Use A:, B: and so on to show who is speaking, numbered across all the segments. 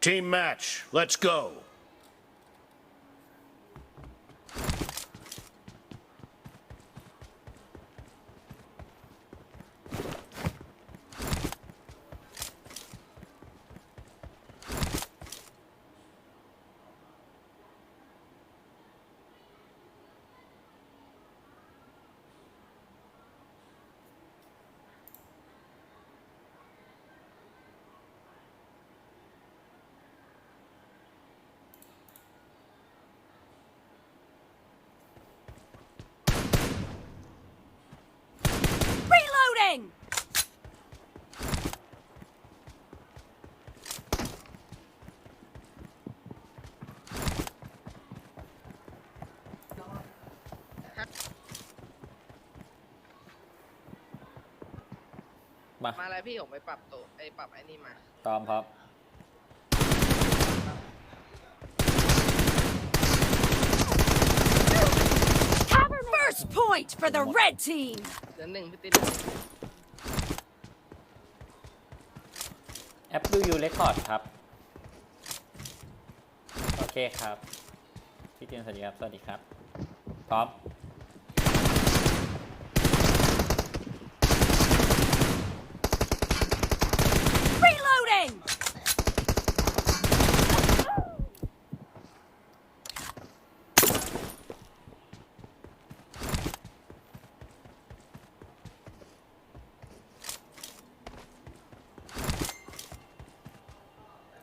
A: Team match, let's go.
B: มา
C: มาแล้วพี่ผมไปปรับตัวไอ้ปรับไอ้นี่มา
B: ตอมครับ
D: First point for the red team.
C: เดือนหนึ่งพี่ติ๊ด
B: แอปดูยูเรคคอร์ดครับ โอเคครับ พี่เตียนสวัสดีครับ สวัสดีครับ พร้อม
D: Reloading!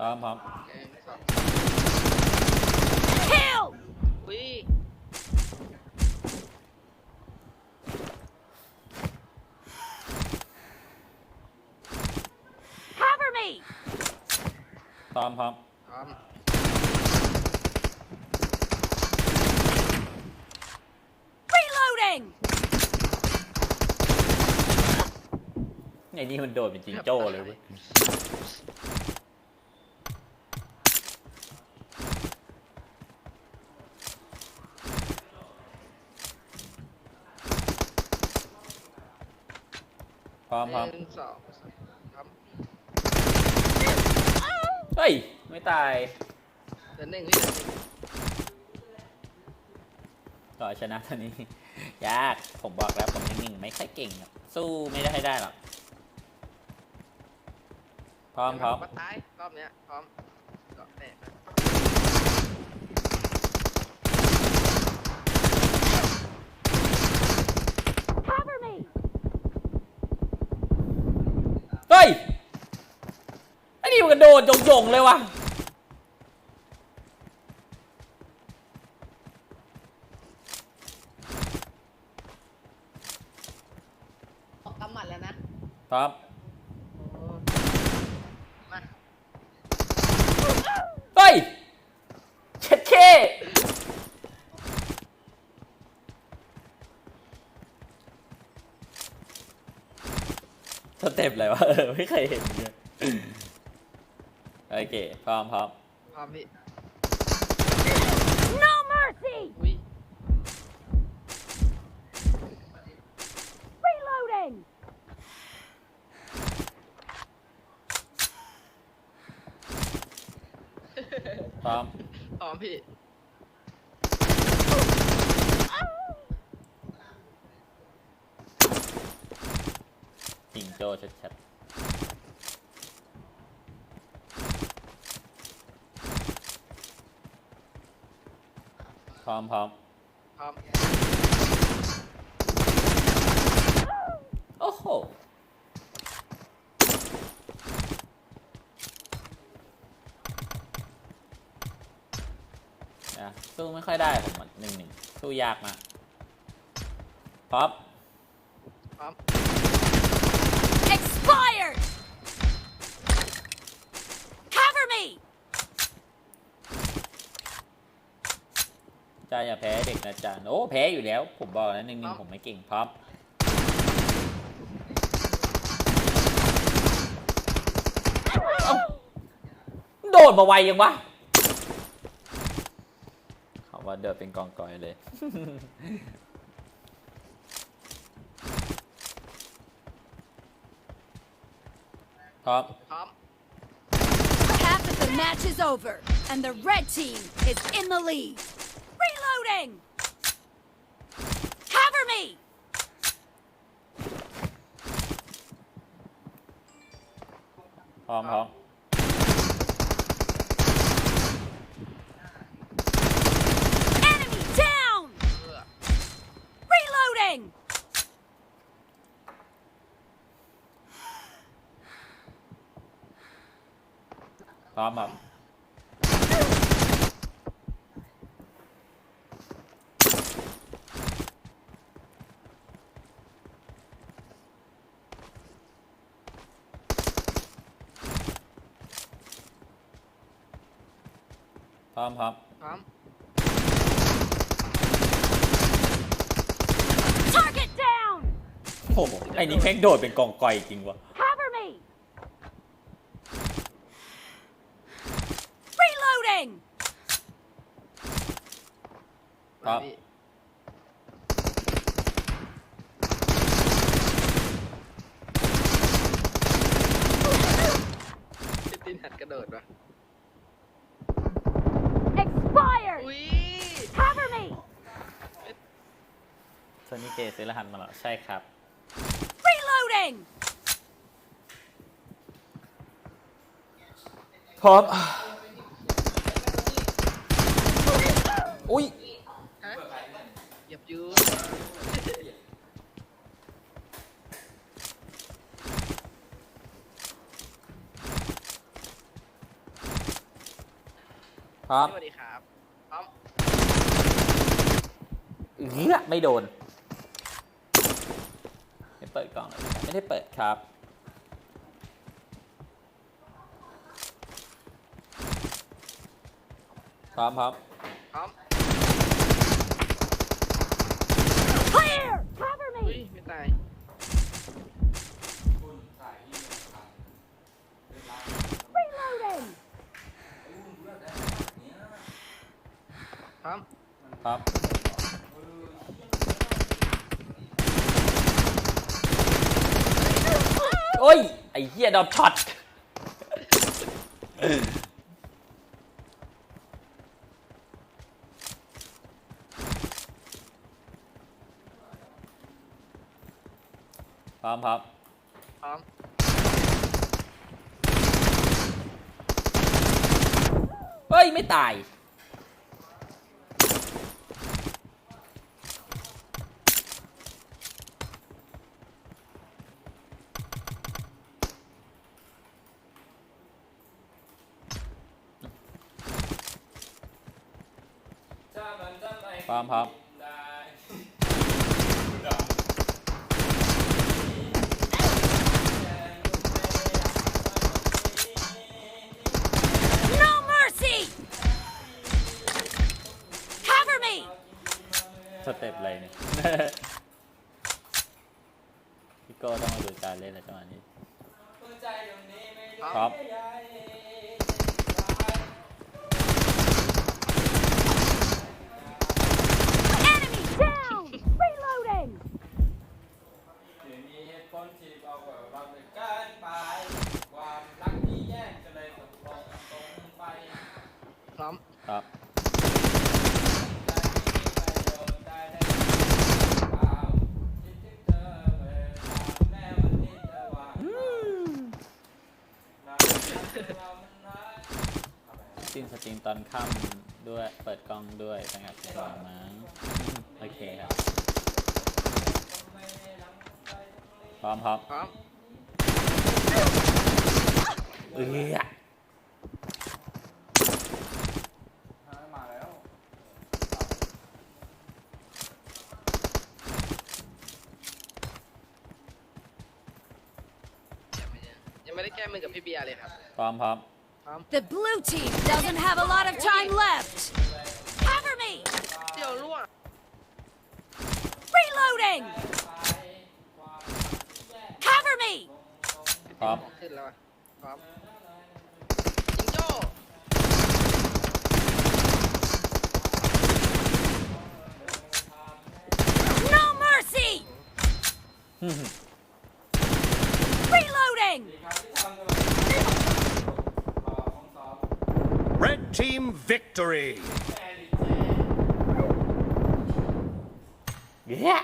B: พร้อมพร้อ พร้อมพร้อม
C: พร้อม
D: Reloading!
B: ไอ้นี่มันโดดเป็นจิงโจ้เลยเว้ยพร้อมพร้อม
C: หนึ่งสองสามพร้อม
B: เฮ้ย ไม่ตาย
C: เดือนหนึ่งพี่เดือง
B: ต่อชนะตอนนี้ ยาก ผมบอกแล้วผมนิ่งๆไม่ค่อยเก่งหรอกสู้ไม่ได้ให้ได้หรอกพร้อมพร้อม
C: ตายรอบเนี้ยพร้อมเกาะแตกนะ
D: Cover me!
B: เฮ้ย ไอ้นี่มันกระโดดจงๆเลยว่ะ
C: ออกกำหมัดแล้วนะ
B: พร้อม
C: โอ้มา
B: เฮ้ยเช็ดเคสเต็ปอะไรวะเออไม่เคยเห็นเลย โอเค พร้อมพร้อม
C: พร้อมพี่
D: No mercy!
C: อุ้ย
D: Reloading!
B: พร้อม
C: พร้อมพี่
B: จิงโจ้ชัดๆ ร้อมพร้อม
C: พร้อม
B: โอ้โหอะสู้ไม่ค่อยได้ผมมันหนึ่งหนึ่งสู้ยากมากพร้อม
C: พร้อม
D: Expired! Cover me!
B: จ้าอย่าแพ้เด็กนะจ๊ะโอ้แพ้อยู่แล้ว ผมบอกแล้วหนึ่งหนึ่งผมไม่เก่งพร้อมเอ้าโดดมาไวยังวะเขาว่าเดินเป็นกองกอยเลย
E: พร้อม
C: พร้อม
D: Half of the match is over, and the red team is in the lead. Reloading! Cover me!
E: พร้อมพร้อม
D: Enemy down!
C: เออ
D: Reloading!
E: พร้ รับพร้อมพร้อม
C: พร้อม
D: Target down!
E: โอ้โหไอ้นี่แม่งโดดเป็นกองกอยจริงวะ
D: Cover me! Reloading!
E: ครับ
C: มาพี่พี่ตินหัดกระโดดวะ
D: Expired!
C: อุ้ย
D: Cover me!
E: โซนี่เกซื้อรหัสมาแล้วใช่ครับ
D: Reloading!
E: พร้อม อุ้ย
C: ฮะเหยียบอยู
E: พร้อม
C: สวัสดีครับพร้อม
E: เหี้ยไม่โดนไม่ เปิดกล่องเลยไม่ได้เปิดครับ พร้อมพร้อม
C: พร้อม
D: Clear! Cover
C: อุ้ย
D: me!
C: ไม่ตาย
D: Reloading!
C: พร้อม
E: พร้อม โอ้ย ไอ้เหี้ยดอปช็อตพร้อมพร้อม
C: พร้อม
E: เฮ้ย ไม่ตาย พร้อมพร้อม
D: No mercy! Cover me!
E: สเต็ปอะไรเนี่ย พี่โก้ต้องมาดูการเล่นแล้วจังหวะนี้พร้อ อนค่ำด้วย เปิดกล้องด้วยสงัดสว่างมั้ง โอเคครับ พร้อมครับ
C: พร้อม
E: เอ้ย
C: ยังไม่ได้แก้มือกับพี่เบียร์เลยครับ
E: พร้อมพร้อม
C: พร้อม
D: The blue team doesn't have a lot of time left. Cover me!
C: เดี่ยวล่วง
D: Reloading! Cover me!
E: พร้อม
C: ขึ้นแล้วอะพร้อมจิงโจ้
D: No mercy!
E: Victory.
B: เย้